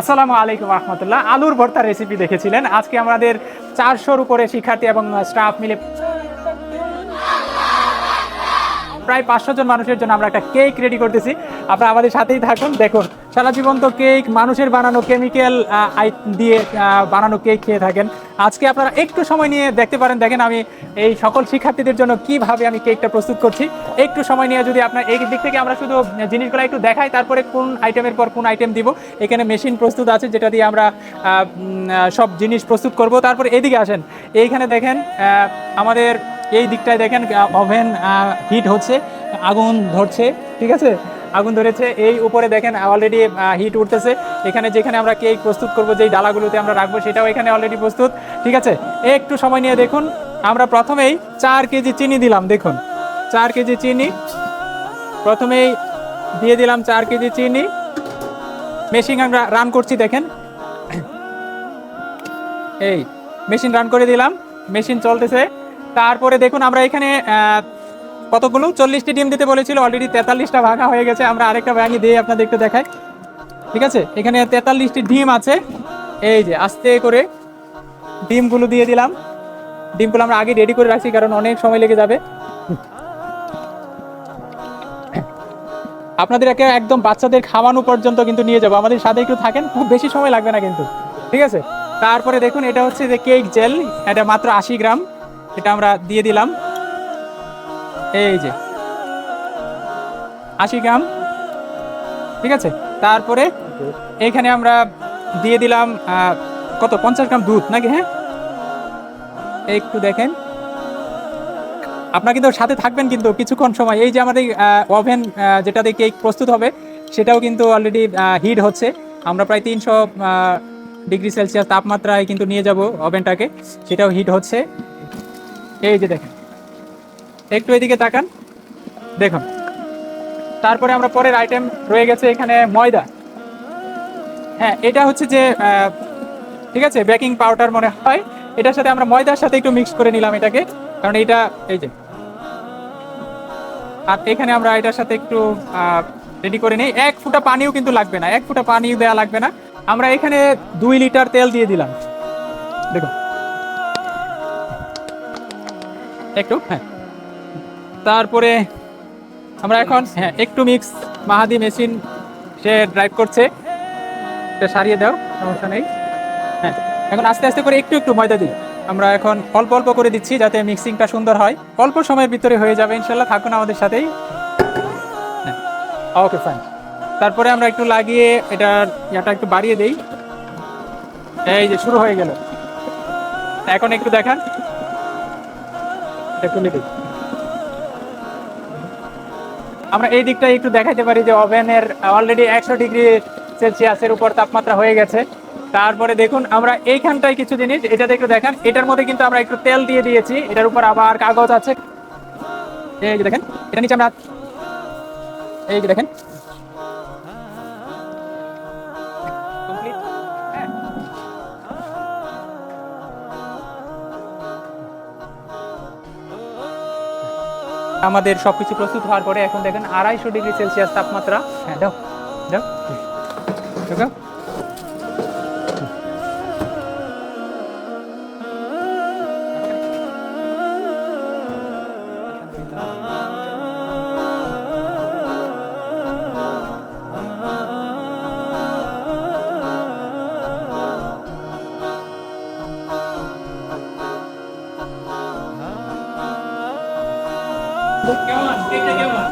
আসসালামু আলাইকুম রহমতুল্লাহ। আলুর ভর্তা রেসিপি দেখেছিলেন। আজকে আমাদের চারশোর উপরে শিক্ষার্থী এবং স্টাফ মিলে প্রায় পাঁচশো জন মানুষের জন্য আমরা একটা কেক রেডি করতেছি। আপনারা আমাদের সাথেই থাকুন। দেখুন, সারা জীবন তো কেক মানুষের বানানো কেমিক্যাল দিয়ে বানানো কেক খেয়ে থাকেন। আজকে আপনারা একটু সময় নিয়ে দেখতে পারেন, দেখেন আমি এই সকল শিক্ষার্থীদের জন্য কীভাবে আমি কেকটা প্রস্তুত করছি। একটু সময় নিয়ে যদি আপনার এই দিক থেকে আমরা শুধু জিনিসগুলো একটু দেখাই, তারপরে কোন আইটেমের পর কোন আইটেম দিব। এখানে মেশিন প্রস্তুত আছে, যেটা দিয়ে আমরা সব জিনিস প্রস্তুত করব। তারপরে এদিকে আসেন। এইখানে দেখেন আমাদের এই দিকটায় দেখেন ওভেন হিট হচ্ছে, আগুন ধরছে, ঠিক আছে? আগুন ধরেছে, এই উপরে দেখেন অলরেডি হিট উঠতেছে। এখানে যেখানে আমরা কেক প্রস্তুত করব, যেই ডালাগুলোতে আমরা রাখব, সেটাও এখানে অলরেডি প্রস্তুত, ঠিক আছে? একটু সময় নিয়ে দেখুন, আমরা প্রথমেই চার কেজি চিনি দিলাম, দেখুন। চার কেজি চিনি, প্রথমেই দিয়ে দিলাম চার কেজি চিনি। মেশিন আমরা রান করছি, দেখেন। এই মেশিন রান করে দিলাম মেশিন চলতেছে। তারপরে দেখুন আমরা এখানে কতগুলো? চল্লিশটি ডিম দিতে বলেছিল অলরেডি তেতাল্লিশটা ভাঙা হয়ে গেছে। আমরা আরেকটা ভাঙি দিয়ে আপনাদের একটু দেখাই। ঠিক আছে? এখানে তেতাল্লিশটি ডিম আছে। এই যে, আস্তে করে ডিমগুলো দিয়ে দিলাম। ডিমগুলো আমরা আগে রেডি করে রাখছি, কারণ অনেক সময় লেগে যাবে। আপনাদের একে একদম বাচ্চাদের খাওয়ানো পর্যন্ত কিন্তু নিয়ে যাব। আমাদের সাথে একটু থাকেন, খুব বেশি সময় লাগবে না কিন্তু। ঠিক আছে? তারপরে দেখুন, এটা হচ্ছে যে কেক জেল এটা মাত্র আশি গ্রাম। এটা আমরা দিয়ে দিলাম। এই যে। আশি গ্রাম। ঠিক আছে? তারপরে এখানে আমরা দিয়ে দিলাম কত? পঞ্চাশ গ্রাম দুধ নাকি হ্যাঁ? একটু দেখেন। আপনারা কিন্তু সাথে থাকবেন কিন্তু কিছুক্ষণ সময়। এই যে আমাদের ওভেন যেটাতে কেক প্রস্তুত হবে, সেটাও কিন্তু অলরেডি হিট হচ্ছে। আমরা প্রায় তিনশো ডিগ্রি সেলসিয়াস তাপমাত্রায় কিন্তু নিয়ে যাব ওভেনটাকে। সেটাও হিট হচ্ছে। এই যে দেখেন। একটু এদিকে তাকান। দেখুন। তারপরে আমরা পরের আইটেম রয়ে গেছে এখানে ময়দা। হ্যাঁ এটা হচ্ছে যে ঠিক আছে বেকিং পাউডার মনে হয়। এটার সাথে আমরা ময়দার সাথে একটু মিক্স করে নিলাম এটাকে। কারণ এটা, এই যে। আর এখানে আমরা এটার সাথে একটু রেডি করে নিই। এক ফুটা পানিও কিন্তু লাগবে না। এক ফুটা পানিও দেওয়া লাগবে না। আমরা এখানে দুই লিটার তেল দিয়ে দিলাম। দেখুন। একটু হ্যাঁ। তারপরে আমরা এখন হ্যাঁ একটু মিক্স মাহাদি মেশিন সে ড্রাইভ করছে। এটা সারিয়ে দাও, সমস্যা নেই। হ্যাঁ এখন আস্তে আস্তে করে একটু একটু ময়দা দিই। আমরা এখন অল্প অল্প করে দিচ্ছি যাতে মিক্সিংটা সুন্দর হয়। অল্প সময়ের ভিতরে হয়ে যাবে ইনশাল্লাহ থাকুন আমাদের সাথেই। ওকে ফাইন তারপরে আমরা একটু লাগিয়ে এটা ইয়াটা একটু বাড়িয়ে দেই। এই যে শুরু হয়ে গেল। এখন একটু দেখান। এটা আমরা এই দিকটা একটু দেখাইতে পারি যে ওভেনের অলরেডি একশো ডিগ্রি সেলসিয়াসের উপর তাপমাত্রা হয়ে গেছে। তারপরে দেখুন, আমরা এইখানটায় কিছু জিনিস, এটাতে একটু দেখান। এটার মধ্যে কিন্তু আমরা একটু তেল দিয়ে দিয়েছি। এটার উপর আবার কাগজ আছে। এই যে দেখেন, এটা নিচে আমরা এই যে দেখেন আমাদের সবকিছু প্রস্তুত হওয়ার পরে এখন দেখেন আড়াইশো ডিগ্রি সেলসিয়াস তাপমাত্রা। হ্যাঁ দাও। দাও। কেমন কেমন